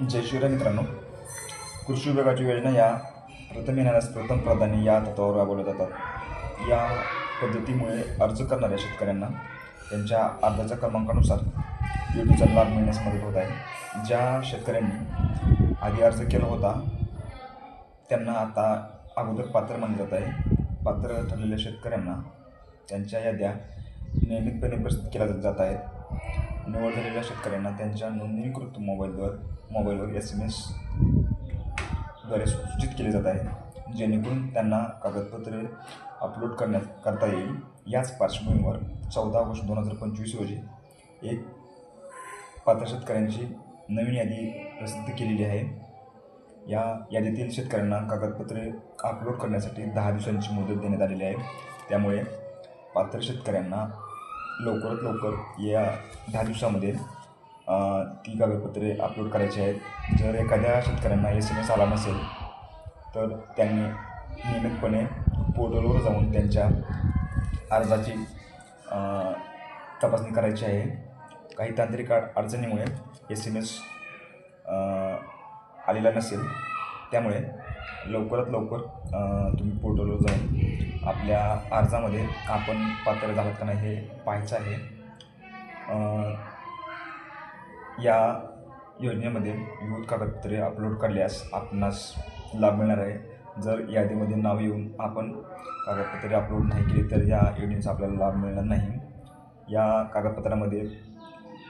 जय शिवराय मित्रांनो कृषी विभागाची योजना या प्रथम येणाऱ्या प्रथम प्राधान्य या तत्वावर राबवल्या जातात. या पद्धतीमुळे अर्ज करणाऱ्या शेतकऱ्यांना त्यांच्या अर्जाच्या क्रमांकानुसार योजनेचा लाभ मिळण्यास मदत होत आहे. ज्या शेतकऱ्यांनी आधी अर्ज केला होता त्यांना आता अगोदर पात्र मानले जात आहे. पात्र ठरलेल्या शेतकऱ्यांना त्यांच्या याद्या नियमितपणे प्रस्तुत केल्या जात आहेत. निवड झालेल्या शेतकऱ्यांना त्यांच्या नोंदणीकृत मोबाईलवर मोबाईलवर एस एम एसद्वारे सूचित केले जात आहे जेणेकरून त्यांना कागदपत्रे अपलोड करण्यात करता येईल. याच पार्श्वभूमीवर चौदा ऑगस्ट दोन हजार पंचवीस रोजी एक पात्र शेतकऱ्यांची नवीन यादी प्रसिद्ध केलेली आहे. या यादीतील शेतकऱ्यांना कागदपत्रे अपलोड करण्यासाठी दहा दिवसांची मुदत देण्यात आलेली आहे. त्यामुळे पात्र शेतकऱ्यांना लवकरात लवकर या दहा दिवसामध्ये ती कागदपत्रे अपलोड करायची आहेत. जर एखाद्या शेतकऱ्यांना एस एम एस आला नसेल तर त्यांनी नियमितपणे पोर्टलवर जाऊन त्यांच्या अर्जाची तपासणी करायची आहे. काही तांत्रिक अडचणीमुळे एस एम एस आलेला नसेल त्यामुळे लवकरात लवकर तुम्ही पोर्टलवर जाऊन आपल्या अर्जामध्ये आपण पात्र झालात का नाही हे पाहायचं आहे. या योजनेमध्ये विविध कागदपत्रे अपलोड करल्यास आपणास लाभ मिळणार आहे. जर यादीमध्ये नाव येऊन आपण कागदपत्रे अपलोड नाही केली तर या योजनेचा आपल्याला लाभ मिळणार नाही. या कागदपत्रामध्ये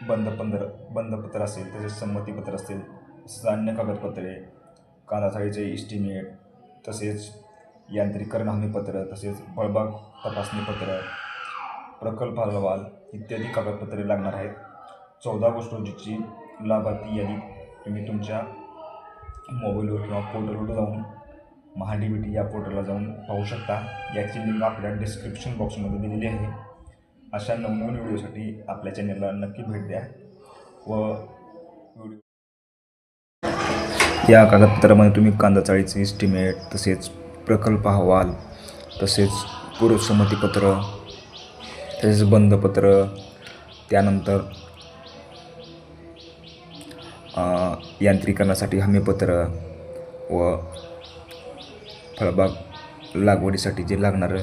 बंदपंदर बंदपत्र असेल तसेच संमतीपत्र असेल तसेच अन्य कागदपत्रे कांदासाळीचे इस्टिमेट तसेच यांत्रिकरण हमीपत्र तसेच फळबाग तपासणीपत्र प्रकल्प अहवाल इत्यादी कागदपत्रे लागणार आहेत. चौदा ऑगस्ट रोजीची लाभार्थी यादी तुम्ही तुमच्या मोबाईलवर किंवा पोर्टलवर जाऊन महा डी या पोर्टलला जाऊन पाहू शकता. याची लिंक आपल्या डिस्क्रिप्शन बॉक्समध्ये दिलेली आहे. अशा नवनवीन व्हिडिओसाठी आपल्या चॅनलला नक्की भेट द्या व व्हिडिओ या कागदपत्रामध्ये तुम्ही कांदा चाळीचे इस्टिमेट तसेच प्रकल्प अहवाल तसेच पूर्वसंमतीपत्र तसेच बंधपत्र त्यानंतर यांत्रिकरणासाठी हमीपत्र व फळबाग लागवडीसाठी जे लागणारं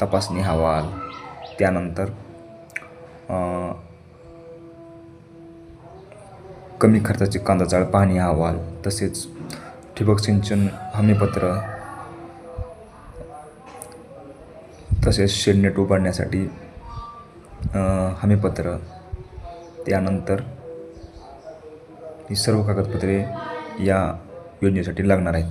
तपासणी अहवाल त्यानंतर कमी खर्चाचे कांदा चाळ पाहणी अहवाल तसेच ठिबक सिंचन हमीपत्र तसेच शेडनेट उभारण्यासाठी हमीपत्र त्यानंतर ही सर्व कागदपत्रे या योजनेसाठी लागणार आहेत.